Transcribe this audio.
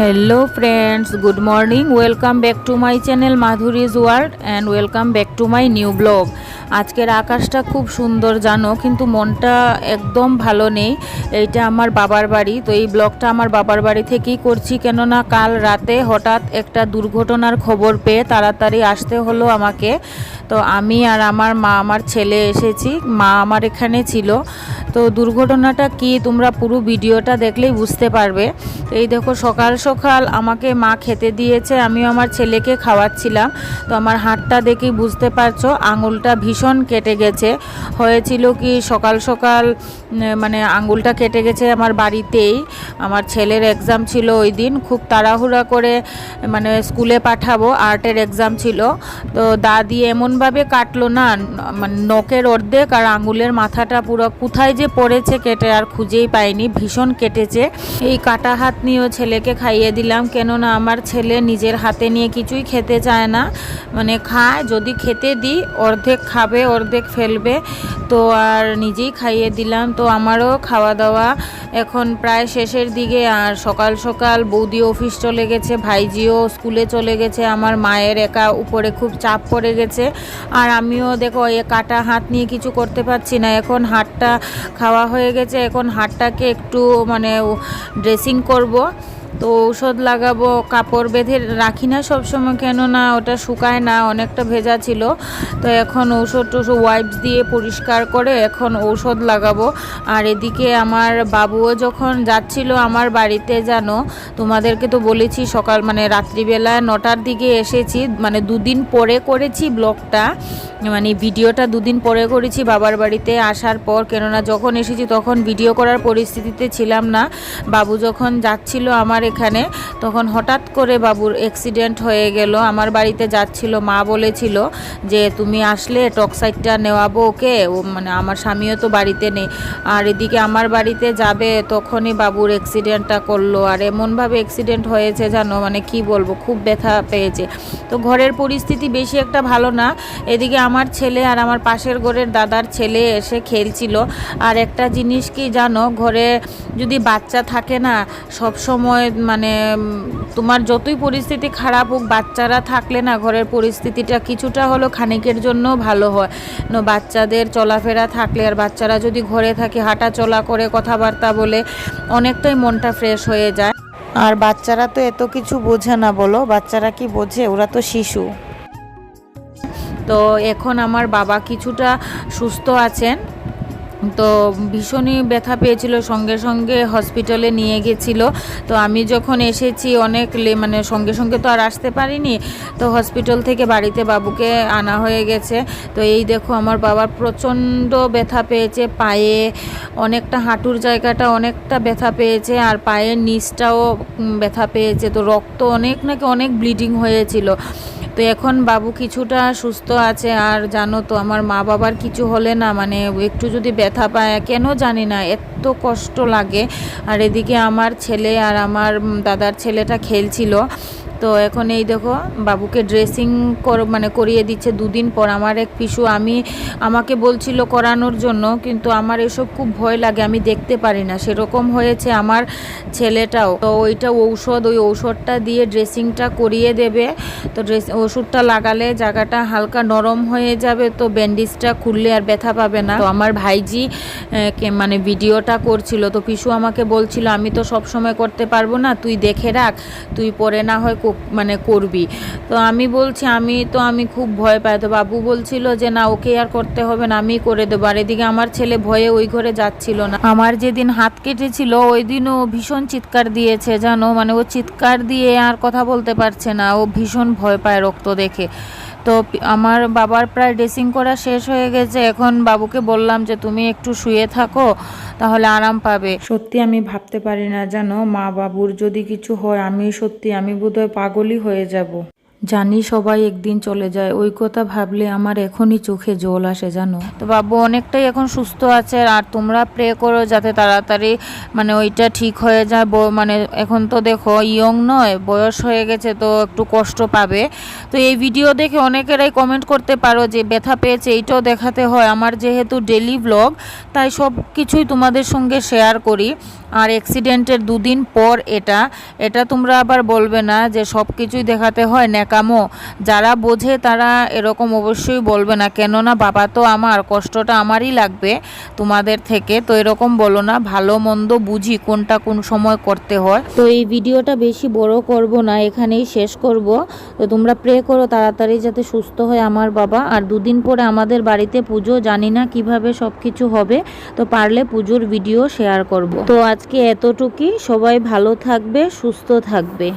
Hello friends good morning welcome back to my channel Madhuri's world and welcome back to my new blog আজকের আকাশটা খুব সুন্দর, জানো, কিন্তু মনটা একদম ভালো নেই। এইটা আমার বাবার বাড়ি, তো এই ব্লগটা আমার বাবার বাড়ি থেকেই করছি। কেননা কাল রাতে হঠাৎ একটা দুর্ঘটনার খবর পেয়ে তাড়াতাড়ি আসতে হলো আমাকে। তো আমি আর আমার মা, আমার ছেলে এসেছি। মা আমার এখানে ছিল। তো দুর্ঘটনাটা কি তোমরা পুরো ভিডিওটা দেখলেই বুঝতে পারবে। এই দেখো, সকাল সকাল আমাকে মা খেতে দিয়েছে, আমিও আমার ছেলেকে খাওয়াচ্ছিলাম। তো আমার হাতটা দেখেই বুঝতে পারছ, আঙুলটা ভীষণ কেটে গেছে। হয়েছিল কি, সকাল সকাল মানে আঙুলটা কেটে গেছে আমার বাড়িতেই। আমার ছেলের এক্সাম ছিল ওই দিন, খুব তাড়াহুড়া করে মানে স্কুলে পাঠাবো আর্টের এক্সাম ছিল। তো দা দিয়ে এমনভাবে কাটলো না মানে নখের অর্ধেক আর আঙুলের মাথাটা পুরো, কোথায় যে পড়েছে কেটে আর খুঁজেই পাইনি, ভীষণ কেটেছে। এই কাটা হাত নিয়েও ছেলেকে খাইয়ে দিলাম, কেননা আমার ছেলে নিজের হাতে নিয়ে কিছুই খেতে চায় না। মানে খায়, যদি খেতে দিই, অর্ধেক খাবে, অর্ধেক ফেলবে, তো আর নিজেই খাইয়ে দিলাম। তো আমারও খাওয়া দাওয়া এখন প্রায় শেষের দিকে, আর সকাল সকাল বৌদি অফিস চলে গেছে, ভাইজিও স্কুলে চলে গেছে, আমার মায়ের একা উপরে খুব চাপ পড়ে গেছে। আর আমিও দেখো, এ কাটা হাত নিয়ে কিছু করতে পারছি না। এখন হাটটা খাওয়া হয়ে গেছে, এখন হাটটাকে একটু মানে ড্রেসিং করব। তো ঔষধ লাগাবো, কাপড় বেঁধে রাখি না সবসময় কেন না ওটা শুকায় না, অনেকটা ভেজা ছিল। তো এখন ঔষধ টৌষধ ওয়াইপস দিয়ে পরিষ্কার করে এখন ঔষধ লাগাবো। আর এদিকে আমার বাবুও যখন যাচ্ছিল আমার বাড়িতে জানো, তোমাদেরকে তো বলেছি সকাল মানে রাত্রিবেলায় নটার দিকে এসেছি মানে দুদিন পরে করেছি ব্লগটা মানে ভিডিওটা দুদিন পরে করেছি বাবার বাড়িতে আসার পর, কেননা যখন এসেছি তখন ভিডিও করার পরিস্থিতিতে ছিলাম না। বাবু যখন যাচ্ছিল আমার এখানে। তখন হঠাৎ করে বাবুর অ্যাক্সিডেন্ট হয়ে গেল। আমার বাড়িতে যাচ্ছিল, মা বলেছিল যে, তুমি আসলে টক্সাইডটা নেওয়াবো ওকে। ও মানে আমার স্বামীও তো বাড়িতে নেই। আর এদিকে আমার বাড়িতে যাবে, তখনই বাবুর অ্যাক্সিডেন্টটা করল। আর এমনভাবে অ্যাক্সিডেন্ট হয়েছে জানো মানে কি বলব, খুব ব্যথা পেয়েছে। তো ঘরের পরিস্থিতি বেশি একটা ভালো না। এদিকে আমার ছেলে আর আমার পাশের ঘরের দাদার ছেলে এসে খেলছিল। আর একটা জিনিস কি জানো, ঘরে যদি বাচ্চা থাকে না সব সময় মানে তোমার যতই পরিস্থিতি খারাপ হোক, বাচ্চারা থাকলে না ঘরের পরিস্থিতিটা কিছুটা হলো খানিকের জন্য ভালো হয়। বাচ্চাদের চলাফেরা থাকলে আর বাচ্চারা যদি ঘরে থাকে হাঁটা চলা করে, কথাবার্তা বলে, অনেকটাই মনটা ফ্রেশ হয়ে যায়। আর বাচ্চারা তো এত কিছু বোঝে না বলো, বাচ্চারা কি বোঝে? ওরা তো শিশু। তো এখন আমার বাবা কিছুটা সুস্থ আছেন। তো ভীষণই ব্যথা পেয়েছিল, সঙ্গে সঙ্গে হসপিটালে নিয়ে গেছিল। তো আমি যখন এসেছি, অনেক মানে সঙ্গে সঙ্গে তো আর আসতে পারিনি, তো হসপিটাল থেকে বাড়িতে বাবুকে আনা হয়ে গেছে। তো এই দেখো, আমার বাবার প্রচণ্ড ব্যথা পেয়েছে, পায়ে অনেকটা হাঁটুর জায়গাটা অনেকটা ব্যথা পেয়েছে, আর পায়ের নিচটাও ব্যথা পেয়েছে। তো রক্ত অনেক নাকি অনেক ব্লিডিং হয়েছিল। তো এখন বাবু কিছুটা সুস্থ আছে আর জানো তো আমার মা বাবার কিছু হলে না মানে একটু যদি ব্যথা পায়, কেন জানি না, এত কষ্ট লাগে। আর এদিকে আমার ছেলে আর আমার দাদার ছেলেটা খেলছিল। তো এখন এই দেখো, বাবুকে ড্রেসিং কর মানে করিয়ে দিচ্ছে দুদিন পর। আমার এক পিসু, আমি, আমাকে বলছিল করানোর জন্য, কিন্তু আমার এসব খুব ভয় লাগে, আমি দেখতে পারি না। সেরকম হয়েছে আমার ছেলেটাও। তো ওইটা ঔষধ, ওই ঔষধটা দিয়ে ড্রেসিংটা করিয়ে দেবে। তো ড্রেস ওষুধটা লাগালে জায়গাটা হালকা নরম হয়ে যাবে, তো ব্যান্ডেজটা খুললে আর ব্যথা পাবে না। তো আমার ভাইজি মানে ভিডিওটা করছিল। তো পিসু আমাকে বলছিল, আমি তো সব সময় করতে পারব না, তুই দেখে রাখ, তুই পরে না হয় মানে করবি। তো আমি বলছি, আমি তো, আমি খুব ভয় পাই। তো বাবু বলছিল যে, না, ওকে আর করতে হবে না আমি করে দেবো। আর এদিকে আমার ছেলে ভয়ে ওই ঘরে যাচ্ছিল না। আমার যেদিন হাত কেটেছিল, ওই দিনও ভীষণ চিৎকার দিয়েছে, জানো? মানে ও চিৎকার দিয়ে আর কথা বলতে পারছে না। ও ভীষণ ভয় পায় রক্ত দেখে। তো আমার বাবার প্রায় ড্রেসিং করা শেষ হয়ে গেছে। এখন বাবুকে বললাম যে, তুমি একটু শুয়ে থাকো, তাহলে আরাম পাবে। সত্যি আমি ভাবতে পারি না, জানো? মা বাবুর যদি কিছু হয়, আমি সত্যি, আমি বোধহয় পাগলই হয়ে যাব। জানি সবাই একদিন চলে যায়। ওই কথা ভাবলে আমার এখনই চোখে জল আসে, জানো? তো বাবু, অনেকটাই এখন সুস্থ আছে আর তোমরা প্রে করো যাতে তাড়াতাড়ি মানে ওইটা ঠিক হয়ে যায়। মানে এখন তো দেখো ইয়ং নয়, বয়স হয়ে গেছে, তো একটু কষ্ট পাবে। তো এই ভিডিও দেখে অনেকেরাই কমেন্ট করতে পারো যে, ব্যথা পেয়েছে, এইটাও দেখাতে হয়। আমার যেহেতু ডেলি ব্লগ তাই সব কিছুই তোমাদের সঙ্গে শেয়ার করি। আর অ্যাক্সিডেন্টের দুদিন পর এটা এটা তোমরা আবার বলবে না যে সব কিছুই দেখাতে হয় ন্যাকামো। যারা বোঝে তারা এরকম অবশ্যই বলবে না, কেননা বাবা তো আমার, কষ্টটা আমারই লাগবে তোমাদের থেকে, তো এরকম বলো না, ভালো মন্দ বুঝি কোনটা কোন সময় করতে হয়। তো এই ভিডিওটা বেশি বড় করব না, এখানেই শেষ করব। তো তোমরা প্রে করো তাড়াতাড়ি যাতে সুস্থ হয় আমার বাবা। আর দুদিন পরে আমাদের বাড়িতে পুজো, জানি না কীভাবে সব কিছু হবে, তো পারলে পুজোর ভিডিও শেয়ার করব। তো আজকে এতটুকুই। সবাই ভালো থাকবে সুস্থ থাকবে।